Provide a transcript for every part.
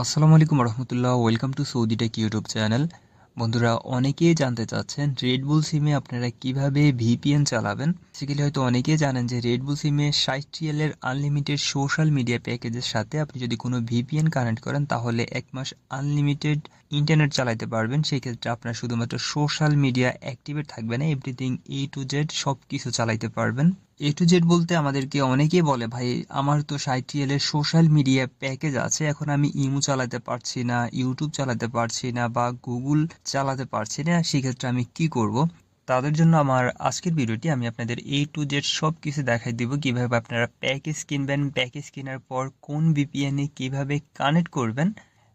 আসসালামু আলাইকুম রহমতুল্লাহ welcome to Saudi tech YouTube channel বন্ধুরা, অনেকেই জানতে চাচ্ছেন রেডবুল সিমে আপনারা কীভাবে ভিপিএন চালাবেন। বেসিক্যালি হয়তো অনেকেই জানেন যে রেডবুল সিমে ষাট রিয়েলের আনলিমিটেড সোশ্যাল মিডিয়া প্যাকেজের সাথে আপনি যদি কোনো ভিপিএন কানেক্ট করেন, তাহলে এক মাস আনলিমিটেড ইন্টারনেট চালাতে পারবেন। সেই ক্ষেত্রে আপনার শুধুমাত্র সোশ্যাল মিডিয়া অ্যাক্টিভেট থাকবে না এভরিথিং এ টু জেড সব কিছু চালাইতে পারবেন। এ টু জেড বলতে আমাদেরকে অনেকেই বলে, ভাই, আমার তো রিয়েলের সোশ্যাল মিডিয়া প্যাকেজ আছে, এখন আমি ইমো চালাতে পারছি না ইউটিউব চালাতে পারছি না বা গুগল চালাতে পারছি না, সেক্ষেত্রে আমি কি করব? তাদের জন্য আমার আজকের ভিডিওটি আমি আপনাদের এ টু জেড সব কিছু দেখাই দিব, কীভাবে আপনারা প্যাকেজ কিনবেন প্যাকেজ কেনার পর কোন ভিপিএনে কীভাবে কানেক্ট করবেন।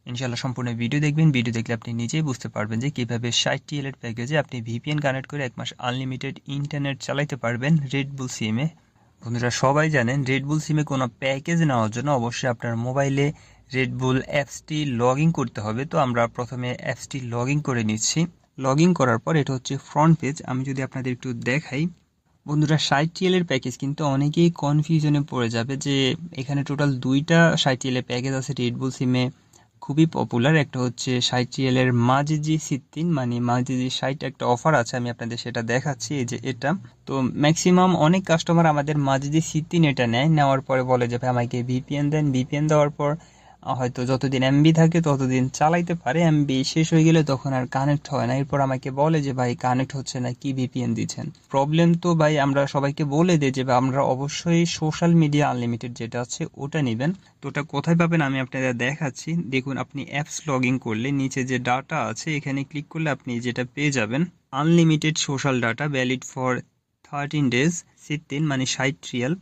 ইনশাল্লাহ সম্পূর্ণ ভিডিও দেখবেন। ভিডিও দেখলে আপনি নিজেই বুঝতে পারবেন যে কীভাবে ষাট টিএলের প্যাকেজে আপনি ভিপিএন কানেক্ট করে এক মাস আনলিমিটেড ইন্টারনেট চালাইতে পারবেন রেডবুল সিমে বন্ধুরা, সবাই জানেন রেডবুল সিমে কোনো প্যাকেজ নেওয়ার জন্য অবশ্যই আপনার মোবাইলে রেডবুল অ্যাপসটি লগ করতে হবে। তো আমরা প্রথমে অ্যাপসটি লগ করে নিচ্ছি। লগ করার পর এটা হচ্ছে ফ্রন্ট পেজ আমি যদি আপনাদের একটু দেখাই। বন্ধুরা ষাট টিএলের প্যাকেজ কিন্তু অনেকেই কনফিউশনে পড়ে যাবে যে এখানে টোটাল দুইটা ষাট টিএলের প্যাকেজ আছে রেডবুল সিমে খুবই পপুলার একটা হচ্ছে রিয়েলের মাজিজি সিত্তিন মানে মাজিজি সাইট একটা অফার আছে, আমি আপনাদের সেটা দেখাচ্ছি, এই যে এটা। তো ম্যাক্সিমাম অনেক কাস্টমার আমাদের মাজিজি সিত্তিন এটা নেয়। নেওয়ার পরে বলে যে, ভাই আমাকে ভিপিএন দেন। ভিপিএন দেওয়ার পর হয়তো যতদিন এমবি থাকে, ততদিন চালাইতে পারে এমবি শেষ হয়ে গেলে তখন আর কানেক্ট হয় না। এরপর আমাকে বলে যে, ভাই কানেক্ট হচ্ছে না, কি ভিপিএন দিচ্ছেন? প্রবলেম তো ভাই, আমরা সবাইকে বলে দিই যে আমরা অবশ্যই সোশ্যাল মিডিয়া আনলিমিটেড যেটা আছে, ওটা নেবেন। তো ওটা কোথায় পাবেন আমি আপনাদের দেখাচ্ছি। দেখুন, আপনি অ্যাপস লগ ইন করলে নিচে যে ডাটা আছে, এখানে ক্লিক করলে আপনি যেটা পেয়ে যাবেন unlimited social data valid for thirteen days sixteen মানে ষাট রিয়াল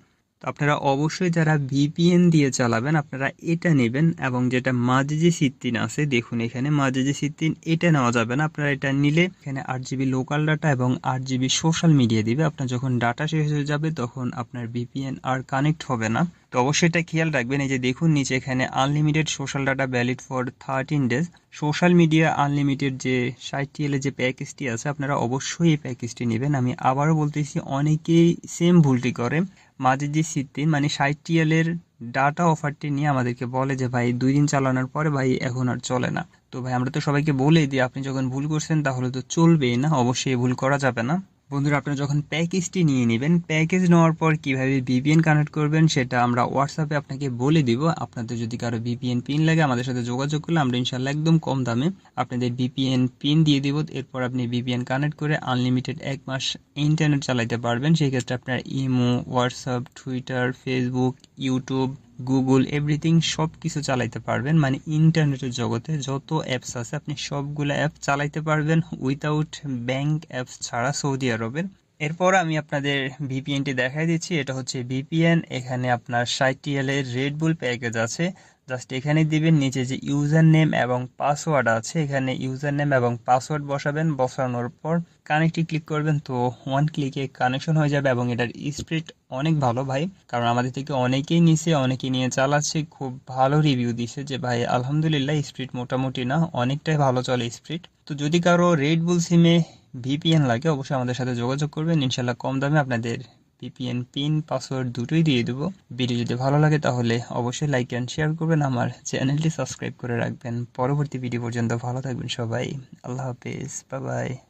আপনারা অবশ্যই যারা ভিপিএন দিয়ে চালাবেন, আপনারা এটা নেবেন এবং যেটা মাঝে সিত্তিন আছে, দেখুন এখানে মাঝে সিত্তিন এটা নেওয়া যাবে না। আপনারা এটা নিলে এখানে আট জিবি লোকাল ডাটা এবং আট জিবি সোশ্যাল মিডিয়া দিবে। আপনার যখন ডাটা শেষ হয়ে যাবে, তখন আপনার ভিপিএন আর কানেক্ট হবে না। তো অবশ্যই এটা খেয়াল রাখবেন। এই যে দেখুন, নিচে এখানে unlimited social data valid for thirteen days social media unlimited যে ষাট টিএলের যে প্যাকেজটি আছে, আপনারা অবশ্যই এই প্যাকেজটি নেবেন। আমি আবারও বলতেছি, অনেকেই সেম ভুলটি করে। মাঝে যে সিটটি মানে ষাট টিএলের ডাটা অফারটি নিয়ে আমাদেরকে বলে যে, ভাই, দুই দিন চালানোর পরে ভাই, এখন আর চলে না। তো ভাই, আমরা তো সবাইকে বলেই দিই, আপনি যখন ভুল করছেন তাহলে তো চলবেই না, অবশ্যই ভুল করা যাবে না। বন্ধুরা, আপনারা যখন প্যাকেজটি নিয়ে নেবেন, প্যাকেজ নেওয়ার পর কীভাবে ভিপিএন কানেক্ট করবেন সেটা আমরা হোয়াটসঅ্যাপে আপনাকে বলে দিব। আপনাদের যদি কারও ভিপিএন পিন লাগে, আমাদের সাথে যোগাযোগ করলে আমরা ইনশাল্লাহ একদম কম দামে আপনাদের ভিপিএন পিন দিয়ে দিব। এরপর আপনি ভিপিএন কানেক্ট করে আনলিমিটেড এক মাস ইন্টারনেট চালাইতে পারবেন। সেই ক্ষেত্রে আপনার imo WhatsApp Twitter Facebook YouTube Google everything সব কিছু চালাইতে পারবেন। মানে ইন্টারনেটের জগতে যত অ্যাপস আছে, আপনি সবগুলো অ্যাপ চালাইতে পারবেন উইথাউট ব্যাংক অ্যাপস ছাড়া সৌদি আরবের। এরপর আমি আপনাদের ভিপিএনটি দেখাই দিচ্ছি। এটা হচ্ছে ভিপিএন এখানে আপনার ষাট রেড রেডবুল প্যাকেজ আছে। জাস্ট এখানে দিবেন নিচে যে ইউজার নেম এবং পাসওয়ার্ড আছে, এখানে ইউজার নেম এবং পাসওয়ার্ড বসাবেন। বসানোর পর কানেক্টে ক্লিক করবেন তো ওয়ান ক্লিকে কানেকশন হয়ে যাবে এবং এটার স্পিড অনেক ভালো ভাই। কারণ আমাদের থেকে অনেকেই নিছে অনেকেই নিয়ে চালাচ্ছে, খুব ভালো রিভিউ দিছে যে ভাই আলহামদুলিল্লাহ স্পিড মোটামুটি না, অনেকটাই ভালো চলে স্পিড তো যদি কারও রেড বুল সিমে ভিপিএন লাগে, অবশ্যই আমাদের সাথে যোগাযোগ করবেন। ইনশাল্লাহ কম দামে আপনাদের ভিপিএন পিন, পাসওয়ার্ড দুটোই দিয়ে দেবো। ভিডিও যদি ভালো লাগে তাহলে অবশ্যই লাইক অ্যান্ড শেয়ার করবেন। আমার চ্যানেলটি সাবস্ক্রাইব করে রাখবেন। পরবর্তী ভিডিও পর্যন্ত ভালো থাকবেন সবাই। আল্লাহ হাফেজ। বাবাই বাই